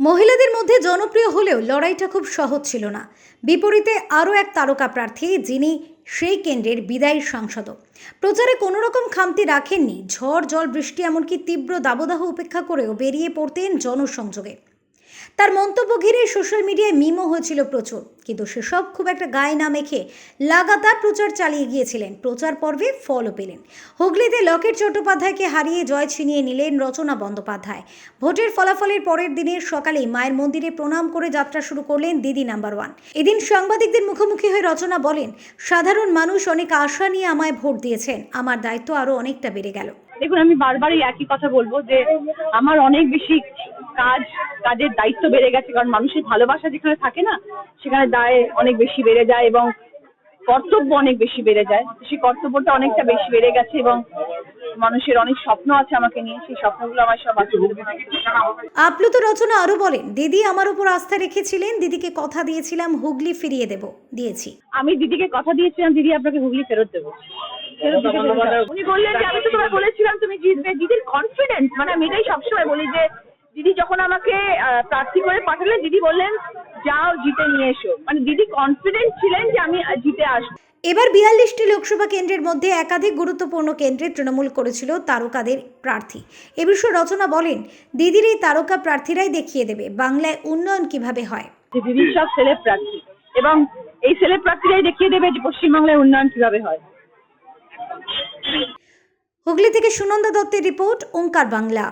মহিলাদের মধ্যে জনপ্রিয় হলেও লড়াইটা খুব সহজ ছিল না। বিপরীতে আরও এক তারকা প্রার্থী, যিনি সেই কেন্দ্রের বিদায়ী সাংসদ প্রচারে কোনো রকম খামতি রাখেননি। ঝড়, জল, বৃষ্টি, এমনকি তীব্র দাবদাহ উপেক্ষা করেও বেরিয়ে পড়তেন জনসংযোগে। তার মন্তব্য ঘিরে সোশ্যাল মিডিয়ায় মিমও হয়েছিল প্রচুর। কিন্তু সেসব খুব একটা গায়ে না মেখে লাগাতার প্রচার চালিয়ে গিয়েছিলেন। প্রচার পর্বে ফলও পেলেন। হুগলিতে লকেট চট্টোপাধ্যায়কে হারিয়ে জয় ছিনিয়ে নিলেন রচনা বন্দ্যোপাধ্যায়। ভোটের ফলাফলের পরের দিনের সকালেই মায়ের মন্দিরে প্রণাম করে যাত্রা শুরু করলেন দিদি নাম্বার ওয়ান। এদিন সাংবাদিকদের মুখোমুখি হয়ে রচনা বলেন, সাধারণ মানুষ অনেক আশা নিয়ে আমায় ভোট দিয়েছেন। আমার দায়িত্ব আরও অনেকটা বেড়ে গেল। দেখুন আমি বারবারই একই কথা বলব যে আমার অনেক বেশি কাজ কাজের দায়িত্ব বেড়ে গেছে কারণ মানুষের ভালোবাসা যেখানে থাকে না সেখানে দায় অনেক বেশি বেড়ে যায় এবং কর্তব্য অনেক বেশি বেড়ে যায়। সেই কর্তব্যটা অনেকটা বেশি বেড়ে গেছে এবং মানুষের অনেক স্বপ্ন আছে আমাকে নিয়ে সেই স্বপ্নগুলো আমার সব হচ্ছে। আপ্লুত রচনা আরও বলেন দিদি আমার উপর আস্থা রেখেছিলেন দিদিকে কথা দিয়েছিলাম হুগলি ফিরিয়ে দেব দিয়েছি। আমি দিদিকে কথা দিয়েছিলাম দিদি আপনাকে হুগলি ফেরত দেবো। ফেরত দিতে পেরেছি। উনি বললেন যে আমি তো তোমায় বলেছিলাম তুমি জিতবে। দিদির কনফিডেন্স মানে আমি এটাই সবসময় বলি যে দিদি যখন আমাকে আহ, প্রার্থী করে পাঠালেন দিদি বললেন যাও জিতে নিয়ে এসো। মানে দিদি কনফিডেন্ট ছিলেন যে আমি জিতে আসব। এবার বিয়াল্লিশটি লোকসভা কেন্দ্রের মধ্যে একাধিক গুরুত্বপূর্ণ কেন্দ্রে তৃণমূল করেছিল তারকাদের প্রার্থী। এ বিষয়ে রচনা বলেন দিদির এই তারকা প্রার্থীরাই দেখিয়ে দেবে বাংলায় উন্নয়ন কীভাবে হয়। যে দিদির সব ছেলে প্রার্থী এবং এই ছেলে প্রার্থীরাই দেখিয়ে দেবে যে পশ্চিমবাংলায় উন্নয়ন কীভাবে হয়। হুগলি থেকে সুনন্দা দত্তের রিপোর্ট ওঙ্কার বাংলা।